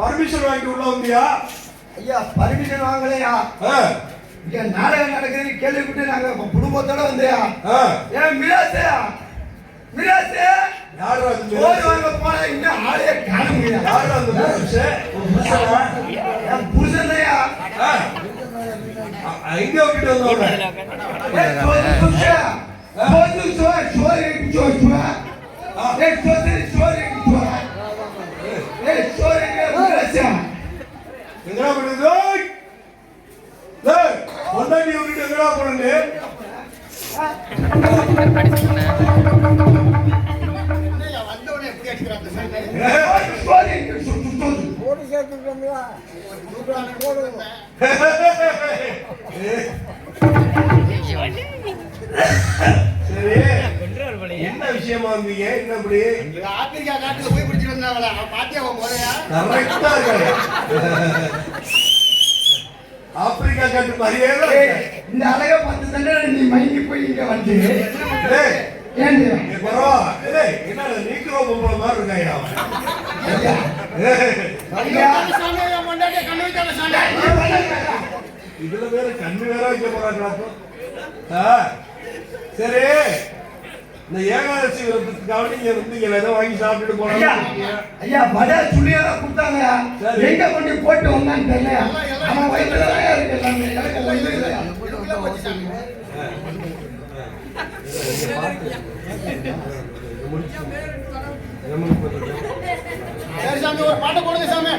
Permission வாங்கிட்டு உள்ள வந்தியா? ஐயா பர்மிஷன் வாங்கலையா? இங்க நாடகம் நடக்குதுன்னு கேள்விப்பட்டு நாங்க குடும்பத்தோட வந்தியா. ஏன் மிராசே? மிராசே? மிராசு? வாங்க போனா இன்னும் ஆளே காணுங்கய்யா. யாருடா அந்த புருஷனா? புருஷனையா எங்க வந்தவங்க? ஏய் சோறு சோறு சோறு சோறு ஏய் சோறு மிராசே எங்கடா பண்ணுது பொண்டாட்டி எங்கடா போனது என்ன விஷயமா இருந்தீங்க என்ன இப்படி ஆப்பிரிக்கா காட்டுல போய் வந்தாங்களா பாத்தியா உன் முறையா? கரெக்டா இருக்காங்க ஆப்பிரிக்கா கட்டு மாதிரியே. இந்த அழகை பார்த்து தானே நீ மயங்கி போய் இங்க வந்து. அவன்? இதுல வேற கண்ணு வேற வைக்க போறாங்க சரி. இந்த ஏகாதசி விரதத்துக்காக நீங்க இருந்தீங்க ஏதோ வாங்கி சாப்பிட்டுட்டு ஐயா போனாங்க ஐயா வடை சுழியெல்லாம் கொடுத்தாங்க. எங்க கொண்டு போட்டு வந்தான்னு தெரியல. அவன் வயிற்றுல தான் இருக்கு எல்லாமே எனக்கு சாமி ஒரு பாட்டை போடுங்க சாமி